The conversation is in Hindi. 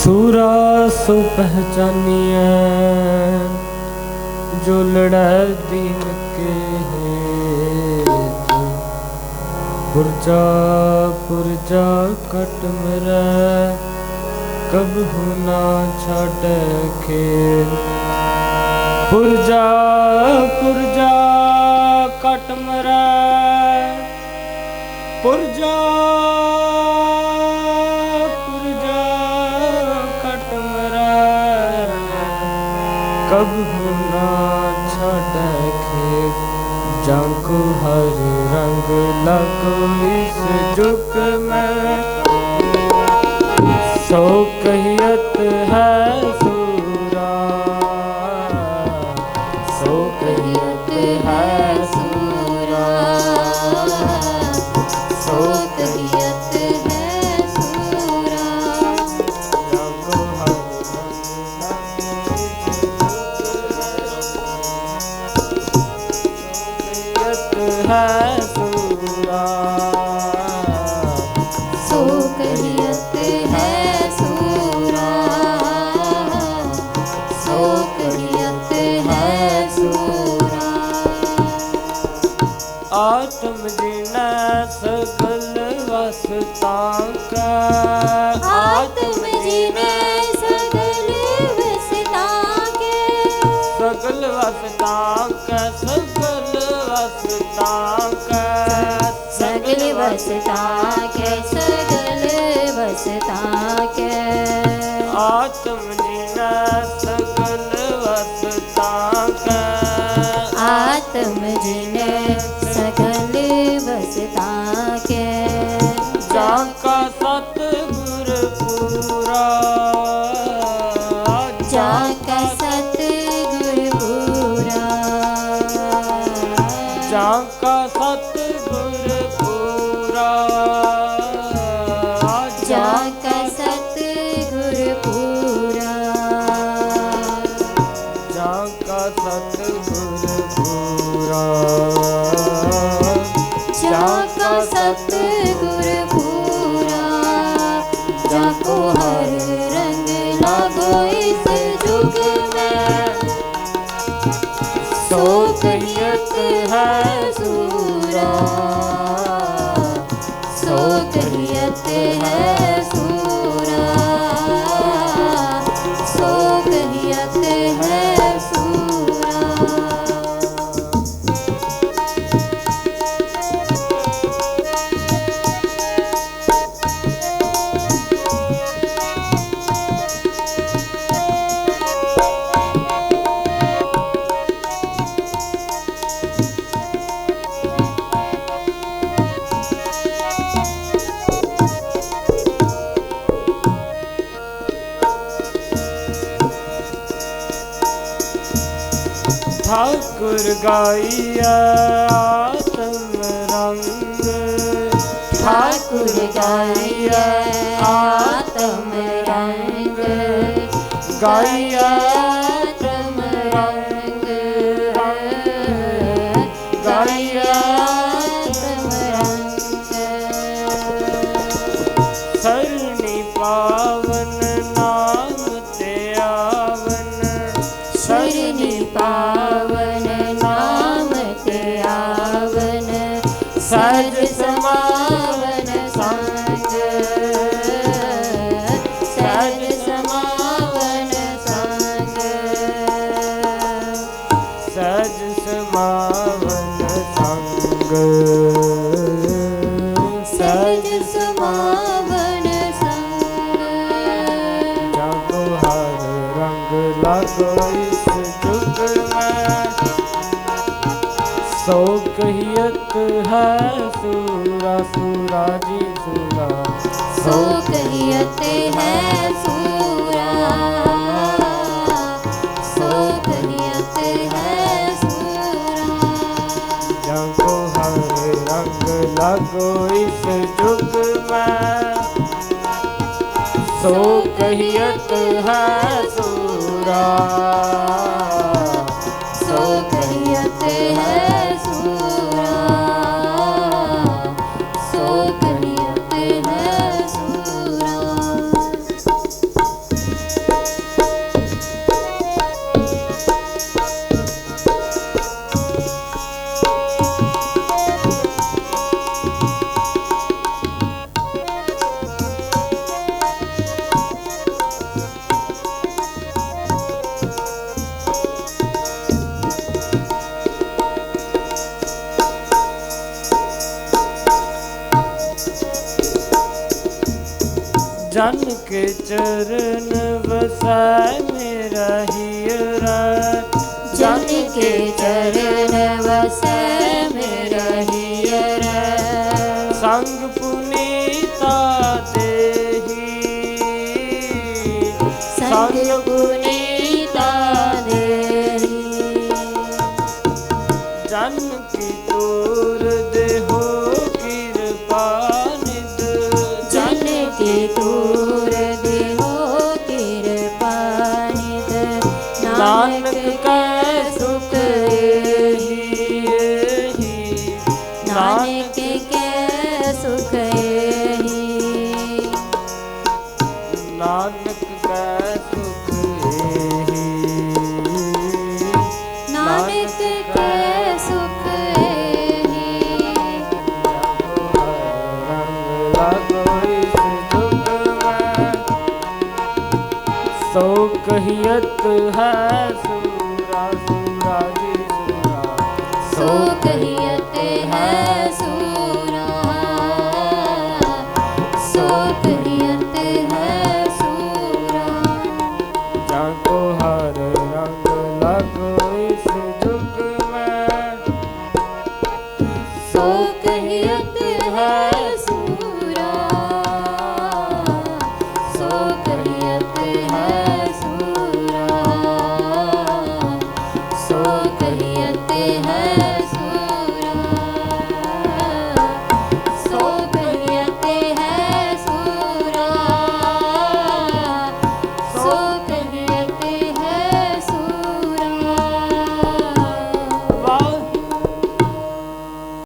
सूरा सो पहचानिए जो लड़े दीन के हेतु पुरजा पुरजा कट मेरा कब होना छाटे खेल पुरजा पुरजा कट मेरा कब होना छाटे खेल जाको हर रंग लगो इस जुग में। सो कहियत है सूरा, सो कहियत है सूरा, सो सकल वसतां सकल वसतां वसतां का सगल वसता के सगल आत्म जिन सकल वसतां का आत्म जिने सगल वसता के जाका सतगुर पूरा। जाका सतगुर पूरा। जाका सतगुर जाका सतगुर पूरा। जाका सतगुर पूरा। जाको हर रंग लागो इस जुग में। है सूरा। सो कहियत है सूरा। सो कहियत है ਠਾਕੁਰ ਗਾਈਆ ਆਤਮ ਰੰਗ। ਠਾਕੁਰ ਗਾਈਆ सो कहियत है सूरा सूरा जी सूरा सो कहियत है सूरा सो कहियत है सूरा हर रंग लागो इस जुग में सो कहियत है सूरा सो ਜਨ ਕੇ ਚਰਨ ਵਸੈ ਮੇਰਾ ਹੀਰਾ ਜਨ ਕੇ ਚਰਨ ਵਸੈ ਮੇਰਾ ਹੀਰਾ ਸੰਗ ਪੁਨੀਤਾ ਦੇਹੀ। ਸੰਗ ਪੁਨੀਤਾ नानक का सुख एहि नानक के सुख एहि सो कहियत है सूरा